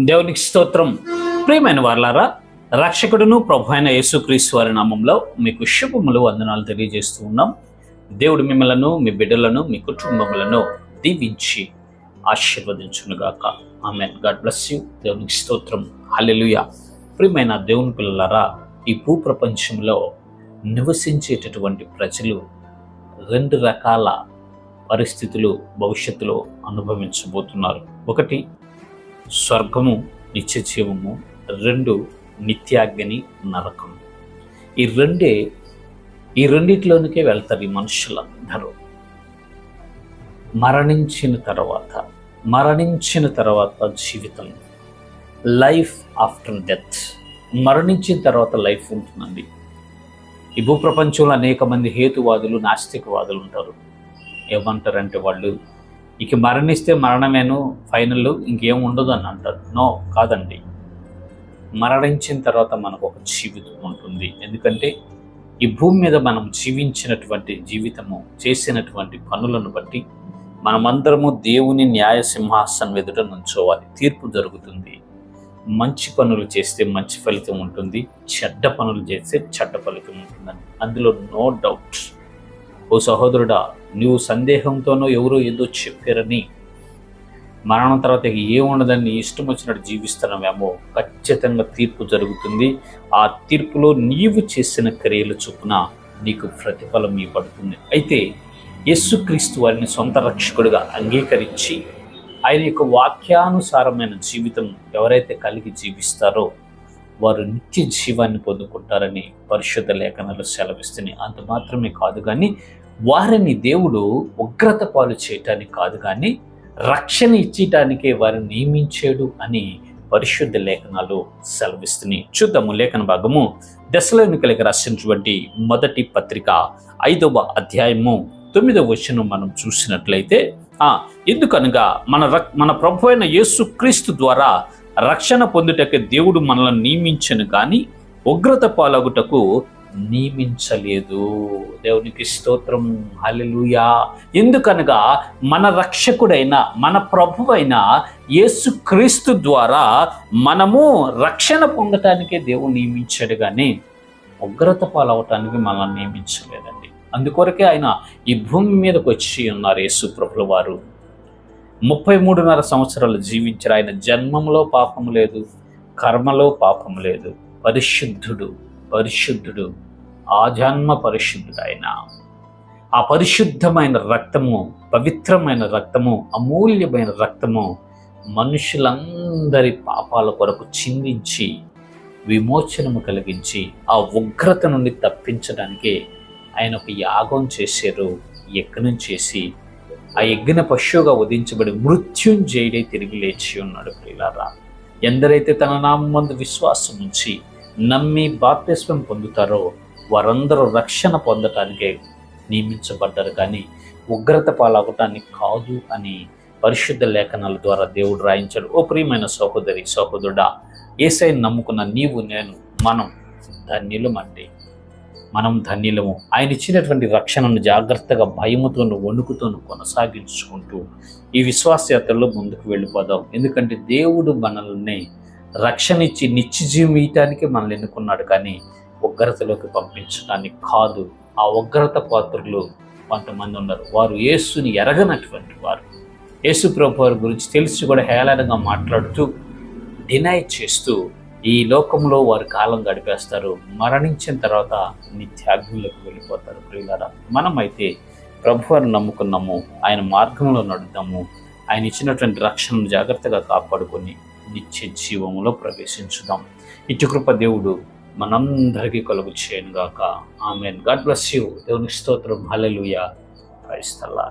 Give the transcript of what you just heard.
దేవునికి స్తోత్రం. ప్రియమైన వార్లారా రక్షకుడును ప్రభు అయిన యేసుక్రీస్తు వారి నామంలో మీకు శుభములు వందనాలు తెలియజేస్తూ ఉన్నాం. దేవుడు మిమ్మలను మీ బిడ్డలను మీ కుటుంబములను దీవించి ఆశీర్వదించునుగాక. ఆమె గాడ్ బ్లెస్ యూ. దేవునికి స్తోత్రం. హలెలుయ ప్రియమైన దేవుని పిల్లలారా ఈ భూ ప్రపంచంలో నివసించేటటువంటి ప్రజలు రెండు రకాల పరిస్థితులు భవిష్యత్తులో అనుభవించబోతున్నారు. ఒకటి స్వర్గము నిత్య జీవము రెండు నిత్యాగ్ని నరకం. ఈ రెండే ఈ రెండిట్లోనికే వెళ్తారు ఈ మనుషులందరూ. మరణించిన తర్వాత మరణించిన తర్వాత జీవితం. లైఫ్ ఆఫ్టర్ డెత్ మరణించిన తర్వాత లైఫ్ ఉంటుందండి. ఈ భూప్రపంచంలో అనేక మంది హేతువాదులు నాస్తికవాదులు ఉంటారు. ఏమంటారంటే వాళ్ళు ఇక మరణిస్తే మరణమేను ఫైనల్ ఇంకేం ఉండదు అని అంటారు. నో కాదండి. మరణించిన తర్వాత మనకు ఒక జీవితం ఉంటుంది. ఎందుకంటే ఈ భూమి మీద మనం జీవించినటువంటి జీవితము చేసినటువంటి పనులను బట్టి మనమందరము దేవుని న్యాయ సింహాసనం ఎదుట నుంచోవాలి. తీర్పు జరుగుతుంది. మంచి పనులు చేస్తే మంచి ఫలితం ఉంటుంది. చెడ్డ పనులు చేస్తే చెడ్డ ఫలితం ఉంటుందని. అందులో నో డౌట్. ఓ సహోదరుడా నువ్వు సందేహంతోనో ఎవరో ఏదో చెప్పారని. మరణం తర్వాత ఏముండదని ఇష్టం వచ్చినట్టు జీవిస్తున్నామేమో ఖచ్చితంగా తీర్పు జరుగుతుంది. ఆ తీర్పులో నీవు చేసిన క్రియలు చొప్పున నీకు ప్రతిఫలం ఇవ్వబడుతుంది. అయితే యేసుక్రీస్తు వారిని సొంత రక్షకుడిగా అంగీకరించి ఆయన యొక్క వాక్యానుసారమైన జీవితం ఎవరైతే కలిగి జీవిస్తారో వారు నిత్య జీవాన్ని పొందుకుంటారని పరిశుద్ధ లేఖనాలు సెలవిస్తున్నాయి. అంత మాత్రమే కాదు కానీ వారిని దేవుడు ఉగ్రత పాలు చేయటానికి కాదు కానీ రక్షణ ఇచ్చటానికే వారిని నియమించాడు అని పరిశుద్ధ లేఖనాలు సెలవిస్తున్నాయి. చూద్దాము లేఖన భాగము. దశలోనికలకి రాసినటువంటి మొదటి పత్రిక ఐదవ అధ్యాయము తొమ్మిదవ వచనం మనం చూసినట్లయితే ఆ ఎందుకనగా మన రక్ మన ప్రభు అయిన యేసుక్రీస్తు ద్వారా రక్షణ పొందుటకు దేవుడు మనల్ని నియమించను కానీ ఉగ్రత పాలగుటకు నియమించలేదు. దేవునికి స్తోత్రం. హల్లెలూయా. ఎందుకనగా మన రక్షకుడైన మన ప్రభువైన యేసుక్రీస్తు ద్వారా మనము రక్షణ పొందటానికే దేవుడు నియమించాడు కానీ ఉగ్రత పాలవటానికి మనల్ని నియమించలేదండి. అందుకొరకే ఆయన ఈ భూమి మీదకి వచ్చి ఉన్నారు యేసు ప్రభుల వారు. ముప్పై మూడున్నర సంవత్సరాలు జీవించారు. ఆయన జన్మంలో పాపం లేదు కర్మలో పాపం లేదు. పరిశుద్ధుడు పరిశుద్ధుడు. ఆజన్మ పరిశుద్ధుడైన. ఆయన ఆ పరిశుద్ధమైన రక్తము పవిత్రమైన రక్తము అమూల్యమైన రక్తము మనుషులందరి పాపాల కొరకు చిందించి విమోచనము కలిగించి ఆ ఉగ్రత నుండి తప్పించడానికి ఆయన ఒక యాగం చేశారు యజ్ఞం చేసి ఆ యజ్ఞ పశువుగా వధించబడి మృత్యుంజయుడే తిరిగి లేచి ఉన్నాడు ప్రియులారా. ఎందరైతే తన నామందు విశ్వాసం ఉంచి నమ్మి బాప్తిస్వం పొందుతారో వారందరూ రక్షణ పొందటానికే నియమించబడ్డారు. కానీ ఉగ్రత పాలవటానికి కాదు అని పరిశుద్ధ లేఖనాల ద్వారా దేవుడు రాయించాడు. ఓ ప్రియమైన సహోదరి సహోదరుడా ఏసైని నమ్ముకున్న నీవు నేను మనం ధన్యులమండి. మనం ధన్యులము. ఆయన ఇచ్చినటువంటి రక్షణను జాగ్రత్తగా భయముతోను వణుకుతోను కొనసాగించుకుంటూ ఈ విశ్వాసయాత్రలో ముందుకు వెళ్ళిపోదాం. ఎందుకంటే దేవుడు మనల్ని రక్షణ ఇచ్చి నిత్య జీవితానికి మనల్ని ఎన్నుకున్నాడు. కానీ ఉగ్రతలోకి పంపించడానికి కాదు ఆ ఉగ్రత పాత్రలు కొంతమంది ఉన్నారు. వారు యేసుని ఎరగనటువంటి వారు. యేసు ప్రభు వారి గురించి తెలిసి కూడా హేళనగా మాట్లాడుతూ డినై చేస్తూ ఈ లోకంలో వారు కాలం గడిపేస్తారు. మరణించిన తర్వాత నిత్యాగ్నులకు వెళ్ళిపోతారు. ప్రియులారా మనమైతే ప్రభువారిని నమ్ముకున్నాము ఆయన మార్గంలో నడుద్దాము ఆయన ఇచ్చినటువంటి రక్షణను జాగ్రత్తగా కాపాడుకొని నిత్య జీవంలో ప్రవేశించుదాం. ఇటు కృప దేవుడు మనందరికీ కలుగు చేయను గాక ఆమెన్. God bless you. దేవునికి స్తోత్రం. హల్లెలూయా. క్రైస్తల్లా